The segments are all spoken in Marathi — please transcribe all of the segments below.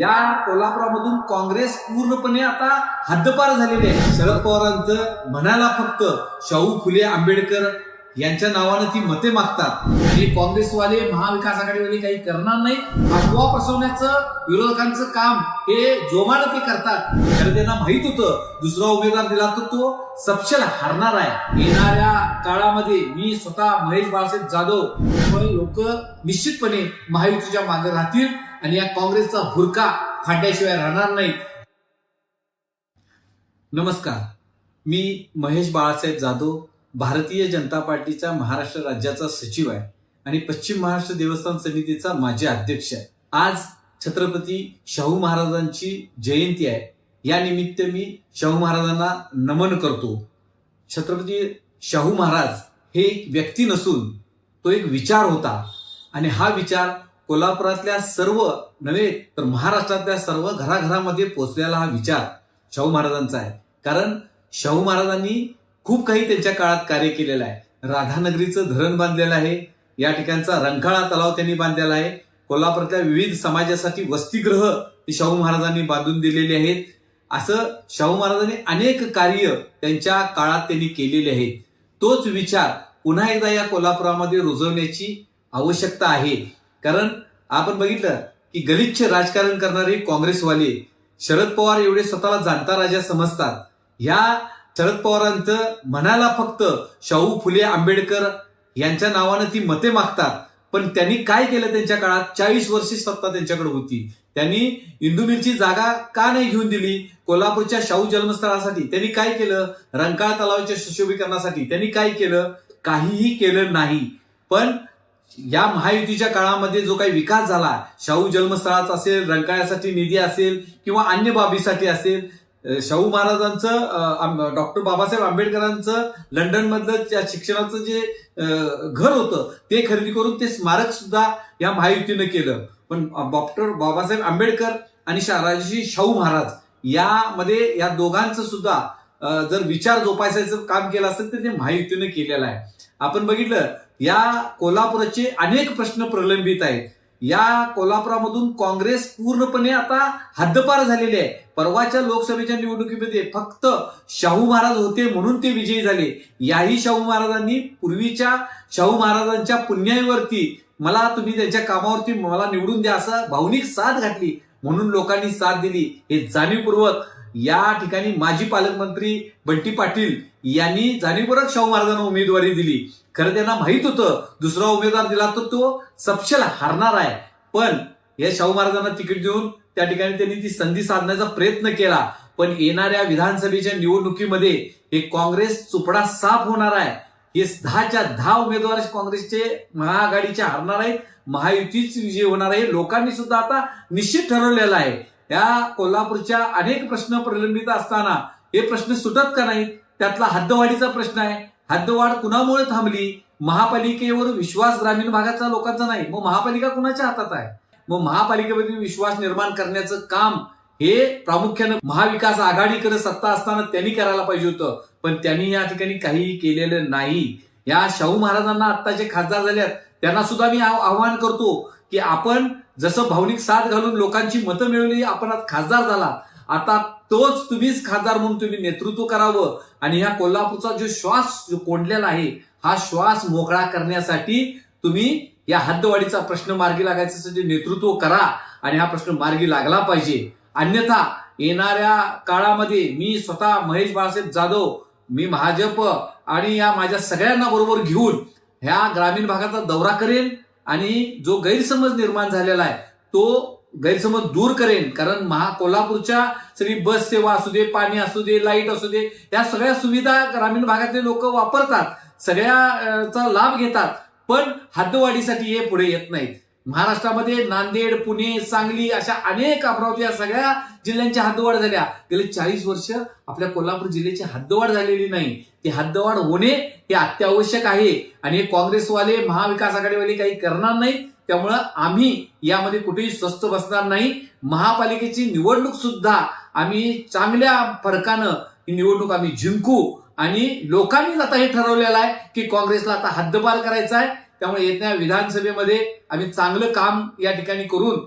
या कोल्हापुरामधून काँग्रेस पूर्णपणे आता हद्दपार झालेली आहे. शरद पवारांचं म्हणायला फक्त शाहू फुले आंबेडकर यांच्या नावानं ती मते मागतात. आणि काँग्रेसवाले महाविकास आघाडीवाले काही करणार नाही. अफवा पसवण्याचं विरोधकांचं काम हे जोमानं ते करतात. कारण त्यांना माहीत होतं दुसरा उमेदवार दिला तर तो सपशेल हरणार आहे. येणाऱ्या काळामध्ये मी स्वतः महेश बाळासाहेब जाधव लोक निश्चितपणे महायुतीच्या मागे राहतील. आणि या काँग्रेसचा भुरका फाट्याशिवाय राहणार नाही. नमस्कार. मी महेश बाळासाहेब जाधव भारतीय जनता पार्टीचा महाराष्ट्र राज्याचा सचिव आहे आणि पश्चिम महाराष्ट्र देवस्थान समितीचा माजी अध्यक्ष आहे. आज छत्रपती शाहू महाराजांची जयंती आहे. या निमित्त मी शाहू महाराजांना नमन करतो. छत्रपती शाहू महाराज हे एक व्यक्ती नसून तो एक विचार होता. आणि हा विचार कोल्हापुरातल्या सर्व नव्हे तर महाराष्ट्रातल्या सर्व घराघरामध्ये पोचलेला हा विचार शाहू महाराजांचा आहे. कारण शाहू महाराजांनी खूप काही त्यांच्या काळात कार्य केलेलं आहे. राधानगरीचं धरण बांधलेलं आहे. या ठिकाणचा रंकाळा तलाव त्यांनी बांधलेला आहे. कोल्हापुरातल्या विविध समाजासाठी वसतिगृह शाहू महाराजांनी बांधून दिलेले आहेत. असं शाहू महाराजांनी अनेक कार्य त्यांच्या काळात त्यांनी केलेले आहेत. तोच विचार पुन्हा एकदा या कोल्हापुरामध्ये रुजवण्याची आवश्यकता आहे. कारण आपण बघितलं की गलिच्छ राजकारण करणारे काँग्रेसवाले शरद पवार एवढे स्वतःला जाणता राजा समजतात. ह्या शरद पवारांचं म्हणाला फक्त शाहू फुले आंबेडकर यांच्या नावानं ती मते मागतात. पण त्यांनी काय केलं त्यांच्या काळात? चाळीस वर्षे सत्ता त्यांच्याकडे होती. त्यांनी इंदू मिलची जागा का नाही घेऊन दिली? कोल्हापूरच्या शाहू जन्मस्थळासाठी त्यांनी काय केलं? रंकाळा तलावाच्या सुशोभीकरणासाठी त्यांनी काय केलं? काहीही केलं नाही. पण या महायुतीच्या काळामध्ये जो काही विकास झाला शाहू जन्मस्थळाचा असेल रंकाळ्यासाठी निधी असेल किंवा अन्य बाबीसाठी असेल शाहू महाराजांचं डॉक्टर बाबासाहेब आंबेडकरांचं लंडनमधलं त्या शिक्षणाचं जे घर होतं ते खरेदी करून ते स्मारक सुद्धा या महायुतीनं केलं. पण डॉक्टर बाबासाहेब आंबेडकर आणि शा- शाहू महाराज यामध्ये या दोघांचं सुद्धा जर विचार जोपासायचं काम केलं असेल तर ते महायुतीनं केलेलं आहे. आपण बघितलं या कोल्हापुराचे अनेक प्रश्न प्रलंबित आहेत. या कोल्हापुरामधून काँग्रेस पूर्णपणे आता हद्दपार झालेली आहे. परवाच्या लोकसभेच्या निवडणुकीमध्ये फक्त शाहू महाराज होते म्हणून ते विजयी झाले. याही शाहू महाराजांनी पूर्वीच्या शाहू महाराजांच्या पुण्याईवरती मला तुम्ही त्यांच्या कामावरती मला निवडून द्या असं भावनिक साथ घातली म्हणून लोकांनी साथ दिली. हे जाणीवपूर्वक या ठिकाणी माजी पालकमंत्री बंटी पाटील यांनी जाणीवपूर्वक शाहू महाराजांना उमेदवारी दिली. खरं त्यांना माहीत होतं. दुसरा उमेदवार दिला तर तो सपशेल हरणार आहे. पण या शाहू महाराजांना तिकीट देऊन त्या ठिकाणी त्यांनी ती संधी साधण्याचा प्रयत्न केला. पण येणाऱ्या विधानसभेच्या निवडणुकीमध्ये हे काँग्रेस चुपडा साफ होणार आहे. हे दहाच्या दहा उमेदवार काँग्रेसचे महाआघाडीचे हरणार आहेत. महायुतीच विजय होणार आहे. लोकांनी सुद्धा आता निश्चित ठरवलेला आहे. या कोल्हापूरच्या अनेक प्रश्न प्रलंबित असताना हे प्रश्न सुटत का नाहीत? त्यातला हद्दवाढीचा प्रश्न आहे. हद्दवाढ कुणामुळे थांबली? महापालिकेवर विश्वास ग्रामीण भागाचा लोकांचा नाही. मग महापालिका कुणाच्या हातात आहे? मग महापालिकेमध्ये विश्वास निर्माण करण्याचं काम हे प्रामुख्यानं महाविकास आघाडीकडे सत्ता असताना त्यांनी करायला पाहिजे होतं. पण त्यांनी या ठिकाणी काहीही केलेलं नाही. या शाहू महाराजांना आता जे खासदार झाल्यात त्यांना सुद्धा मी आव्हान करतो की आपण जसं भावनिक साथ घालून लोकांची मतं मिळवली आपण आज खासदार झाला आता तोच तुम्हीच खासदार म्हणून तुम्ही नेतृत्व करावं. आणि ह्या कोल्हापूरचा जो श्वास जो कोंडलेला आहे हा श्वास मोकळा करण्यासाठी तुम्ही या हद्दवाढीचा प्रश्न मार्गी लागायच्यासाठी नेतृत्व करा आणि हा प्रश्न मार्गी लागला पाहिजे. अन्यथा येणाऱ्या काळामध्ये मी स्वतः महेश बाळासाहेब जाधव मी भाजप आणि या माझ्या सगळ्यांना बरोबर घेऊन ह्या ग्रामीण भागाचा दौरा करेन आणि जो गैरसमज निर्माण झालेला आहे तो गैरसमज दूर करेन. कारण महा कोल्हापूरच्या सगळी बस सेवा असू दे पाणी असू दे लाइट असू दे या सगळ्या सुविधा ग्रामीण भागातले लोक वापरतात. सगळ्याचा लाभ घेतात. पण हद्दवाढीसाठी हे पुढे येत नाहीत. महाराष्ट्रामध्ये नांदेड पुणे सांगली अशा अनेक अमरावती या सगळ्या जिल्ह्यांच्या हद्दवाढ झाल्या. गेले चाळीस वर्ष आपल्या कोल्हापूर जिल्ह्याची हद्दवाढ झालेली नाही. ती हद्दवाढ होणे हे अत्यावश्यक आहे. आणि हे काँग्रेसवाले महाविकास आघाडीवाले काही करणार नाहीत. त्यामुळं आम्ही यामध्ये कुठेही स्वस्त बसणार नाही. महापालिकेची निवडणूक सुद्धा आम्ही चांगल्या फरकानं ही निवडणूक आम्ही जिंकू. आणि लोकांनीच आता हे ठरवलेलं आहे की काँग्रेसला आता हद्दपार करायचा आहे. त्यामुळे येत्या विधानसभेमध्ये आम्ही चांगलं काम या ठिकाणी करून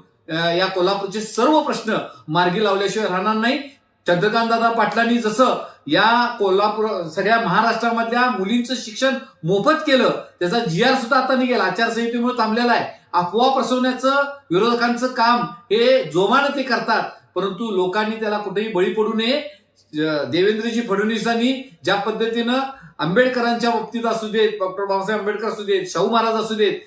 या कोल्हापूरचे सर्व प्रश्न मार्गी लावल्याशिवाय राहणार नाही. चंद्रकांत दादा पाटलांनी जसं या कोल्हापूर सगळ्या महाराष्ट्रामधल्या मुलींचं शिक्षण मोफत केलं त्याचा जी आर सुद्धा आता निघेल. आचारसंहितेमुळे थांबलेला आहे. अफवा प्रसवण्याचं विरोधकांचं काम हे जोमानं ते करतात. परंतु लोकांनी त्याला कुठेही बळी पडू नये. देवेंद्रजी फडणवीसांनी ज्या पद्धतीनं आंबेडकरांच्या बाबतीत असू देत डॉक्टर बाबासाहेब आंबेडकर असू देत शाहू महाराज असू देत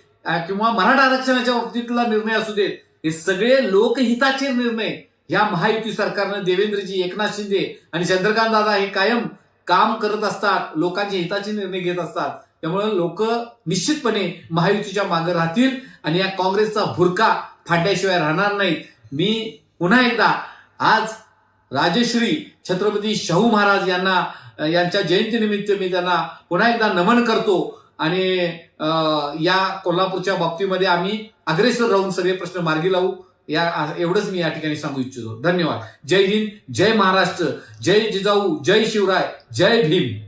किंवा मराठा आरक्षणाच्या बाबतीतला निर्णय असू देत हे सगळे लोकहिताचे निर्णय या महायुती सरकारनं देवेंद्रजी एकनाथ शिंदे आणि चंद्रकांत दादा हे कायम काम करत असतात लोकांच्या हिताचे निर्णय घेत असतात. त्यामुळे लोक निश्चितपणे महायुतीच्या मागे राहतील आणि या काँग्रेसचा भुरका फाटल्याशिवाय राहणार नाहीत. मी पुन्हा एकदा आज राजश्री छत्रपती शाहू महाराज यांना यांच्या जयंतीनिमित्त मी त्यांना पुन्हा एकदा नमन करतो. आणि या कोल्हापूरच्या बाबतीमध्ये आम्ही अग्रेसर राहून सगळे प्रश्न मार्गी लावू. या एवढंच मी या ठिकाणी सांगू इच्छितो. धन्यवाद. जय हिंद जय महाराष्ट्र जय जिजाऊ जय शिवराय जय Bhim.